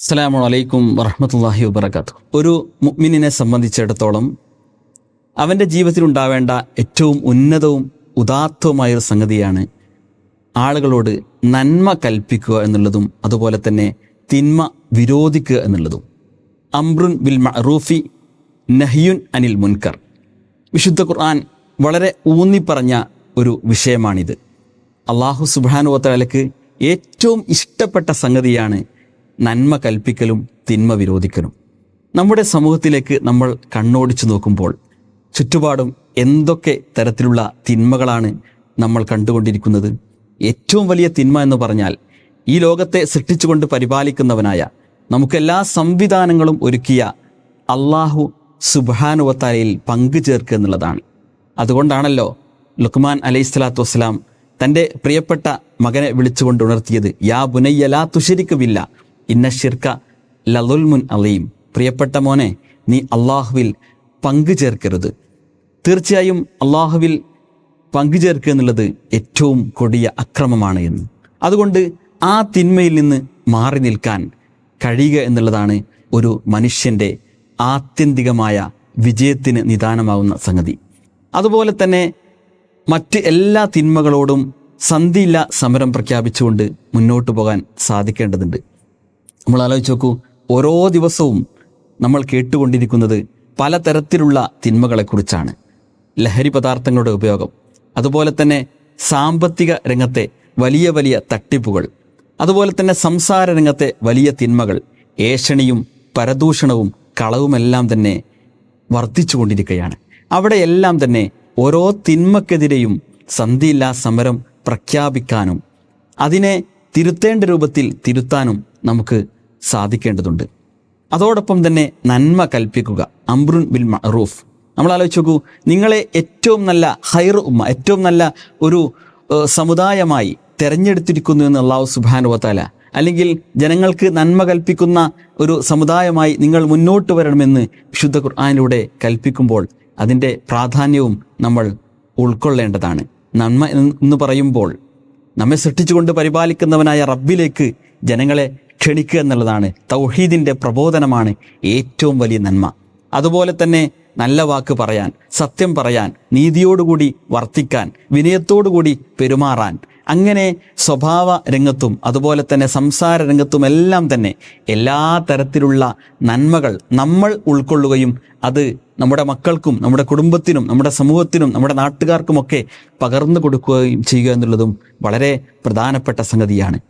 അസ്സലാമു അലൈക്കും വറഹമത്തല്ലാഹി വബർക്കാത്തു ഒരു മുഅ്മിനിനെ സംബന്ധിച്ചിടത്തോളം അവന്റെ ജീവിതത്തിൽ ഉണ്ടാവേണ്ട ഏറ്റവും ഉന്നതവും ഉദാത്തവുമായ ഒരു സംഗതിയാണ് ആളുകളോട് നന്മ കൽപ്പിക്കുക എന്നുള്ളതും അതുപോലെ തന്നെ തിന്മ വിരോധിക്കുക എന്നുള്ളതും. അംറുൻ ബിൽ മറൂഫി നഹിയുൻ അനിൽ മുൻകർ. വിശുദ്ധ ഖുർആൻ വളരെ ഊന്നിപ്പറഞ്ഞ ഒരു വിഷയമാണിത്. അള്ളാഹു സുബാനുവത്തലക്ക് ഏറ്റവും ഇഷ്ടപ്പെട്ട സംഗതിയാണ് നന്മ കൽപ്പിക്കലും തിന്മ വിരോധിക്കലും. നമ്മുടെ സമൂഹത്തിലേക്ക് നമ്മൾ കണ്ണോടിച്ചു നോക്കുമ്പോൾ ചുറ്റുപാടും എന്തൊക്കെ തരത്തിലുള്ള തിന്മകളാണ് നമ്മൾ കണ്ടുകൊണ്ടിരിക്കുന്നത്? ഏറ്റവും വലിയ തിന്മ എന്ന് പറഞ്ഞാൽ ഈ ലോകത്തെ സൃഷ്ടിച്ചുകൊണ്ട് പരിപാലിക്കുന്നവനായ നമുക്കെല്ലാ സംവിധാനങ്ങളും ഒരുക്കിയ അള്ളാഹു സുബാനുവത്താലയിൽ പങ്കു ചേർക്കുക എന്നുള്ളതാണ്. അതുകൊണ്ടാണല്ലോ ലുക്മാൻ അലൈഹി സ്വലാത്തു വസ്സലാം തന്റെ പ്രിയപ്പെട്ട മകനെ വിളിച്ചുകൊണ്ട് ഉണർത്തിയത് യാ ബുനയ്യ ലാ തുഷരിക്കുമില്ല ഇന്ന ഷിർക്ക ലലുൽമുൻ അലീം. പ്രിയപ്പെട്ട മോനെ നീ അള്ളാഹുവിൽ പങ്കു ചേർക്കരുത്. തീർച്ചയായും അള്ളാഹുവിൽ പങ്കു ചേർക്കുക എന്നുള്ളത് ഏറ്റവും കൊടിയ അക്രമമാണ് എന്ന്. അതുകൊണ്ട് ആ തിന്മയിൽ നിന്ന് മാറി നിൽക്കാൻ കഴിയുക എന്നുള്ളതാണ് ഒരു മനുഷ്യന്റെ ആത്യന്തികമായ വിജയത്തിന് നിദാനമാവുന്ന സംഗതി. അതുപോലെ തന്നെ മറ്റ് എല്ലാ തിന്മകളോടും സന്ധിയില്ല സമരം പ്രഖ്യാപിച്ചുകൊണ്ട് മുന്നോട്ട് പോകാൻ സാധിക്കേണ്ടതുണ്ട്. നമ്മൾ ആലോചിച്ച് നോക്കൂ ഓരോ ദിവസവും നമ്മൾ കേട്ടുകൊണ്ടിരിക്കുന്നത് പലതരത്തിലുള്ള തിന്മകളെക്കുറിച്ചാണ്. ലഹരി പദാർത്ഥങ്ങളുടെ ഉപയോഗം അതുപോലെ തന്നെ സാമ്പത്തിക രംഗത്തെ വലിയ വലിയ തട്ടിപ്പുകൾ അതുപോലെ തന്നെ സംസാര രംഗത്തെ വലിയ തിന്മകൾ ഏഷണിയും പരദൂഷണവും കളവുമെല്ലാം തന്നെ വർദ്ധിച്ചുകൊണ്ടിരിക്കുകയാണ്. അവിടെയെല്ലാം തന്നെ ഓരോ തിന്മക്കെതിരെയും സന്ധിയില്ലാ സമരം പ്രഖ്യാപിക്കാനും അതിനെ തിരുത്തേണ്ട രൂപത്തിൽ തിരുത്താനും നമുക്ക് സാധിക്കേണ്ടതുണ്ട്. അതോടൊപ്പം തന്നെ നന്മ കൽപ്പിക്കുക അംബ്രുൻ ബിൽ മറൂഫ് നമ്മൾ ആലോചിച്ച് നോക്കൂ നിങ്ങളെ ഏറ്റവും നല്ല ഹൈർ ഉമ്മ ഏറ്റവും നല്ല ഒരു സമുദായമായി തെരഞ്ഞെടുത്തിരിക്കുന്നു എന്ന് അള്ളാഹു സുബാനുവത്താല അല്ലെങ്കിൽ ജനങ്ങൾക്ക് നന്മ കൽപ്പിക്കുന്ന ഒരു സമുദായമായി നിങ്ങൾ മുന്നോട്ട് വരണമെന്ന് വിശുദ്ധ ഖുർആാനിലൂടെ കൽപ്പിക്കുമ്പോൾ അതിന്റെ പ്രാധാന്യവും നമ്മൾ ഉൾക്കൊള്ളേണ്ടതാണ്. നന്മ എന്ന് പറയുമ്പോൾ നമ്മെ സൃഷ്ടിച്ചുകൊണ്ട് പരിപാലിക്കുന്നവനായ റബ്ബിലേക്ക് ജനങ്ങളെ ക്ഷണിക്കുക എന്നുള്ളതാണ്. തൗഹീദിന്റെ പ്രബോധനമാണ് ഏറ്റവും വലിയ നന്മ. അതുപോലെ തന്നെ നല്ല വാക്ക് പറയാൻ സത്യം പറയാൻ നീതിയോടുകൂടി വർത്തിക്കാൻ വിനയത്തോടുകൂടി പെരുമാറാൻ അങ്ങനെ സ്വഭാവ രംഗത്തും അതുപോലെ തന്നെ സംസാര രംഗത്തും എല്ലാം തന്നെ എല്ലാ തരത്തിലുള്ള നന്മകൾ നമ്മൾ ഉൾക്കൊള്ളുകയും അത് നമ്മുടെ മക്കൾക്കും നമ്മുടെ കുടുംബത്തിനും നമ്മുടെ സമൂഹത്തിനും നമ്മുടെ നാട്ടുകാർക്കുമൊക്കെ പകർന്നു കൊടുക്കുകയും ചെയ്യുക എന്നുള്ളതും വളരെ പ്രധാനപ്പെട്ട സംഗതിയാണ്.